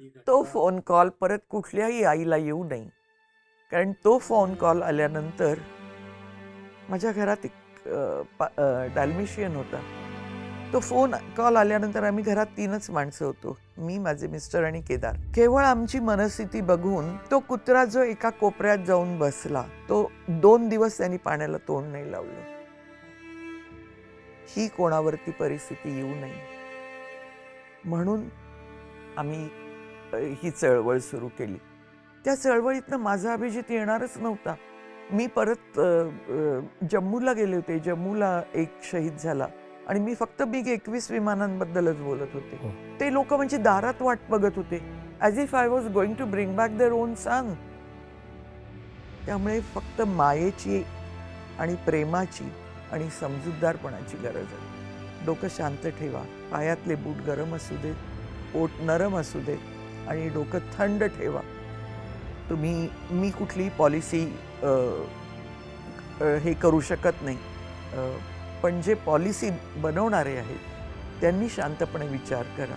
तो phone call परत कुठल्याही आईला येऊ नये. कारण तो फोन कॉल आल्यानंतर माझ्या घरात एक डॅल्मिशियन होता. तो फोन कॉल आल्यानंतर आम्ही घरात तीनच माणसं होतो. मी माझे मिस्टर आणि केदार. केवळ आमची मनस्थिती बघून तो कुत्रा जो एका कोपऱ्यात जाऊन बसला तो दोन दिवस त्यांनी पाण्याला तोंड नाही लावलं. ही कोणावरती परिस्थिती येऊ नये. म्हणून आम्ही ही चळवळ सुरू केली. त्या चळवळीतनं माझा अभिजित येणारच नव्हता. मी परत जम्मूला गेले होते. जम्मूला एक शहीद झाला आणि मी फक्त बिग एकवीस विमानांबद्दलच बोलत होते. हो. ते लोक म्हणजे दारात वाट बघत होते. As if I was going to bring back their own son त्यामुळे फक्त मायेची आणि प्रेमाची आणि समजूतदारपणाची गरज आहे. डोकं शांत ठेवा. पायातले बूट गरम असू दे पोट नरम असू दे आणि डोकं थंड ठेवा. तुम्ही मी कुठली पॉलिसी हे करू शकत नाही. पण जे पॉलिसी बनवणारे आहेत त्यांनी शांतपणे विचार करा.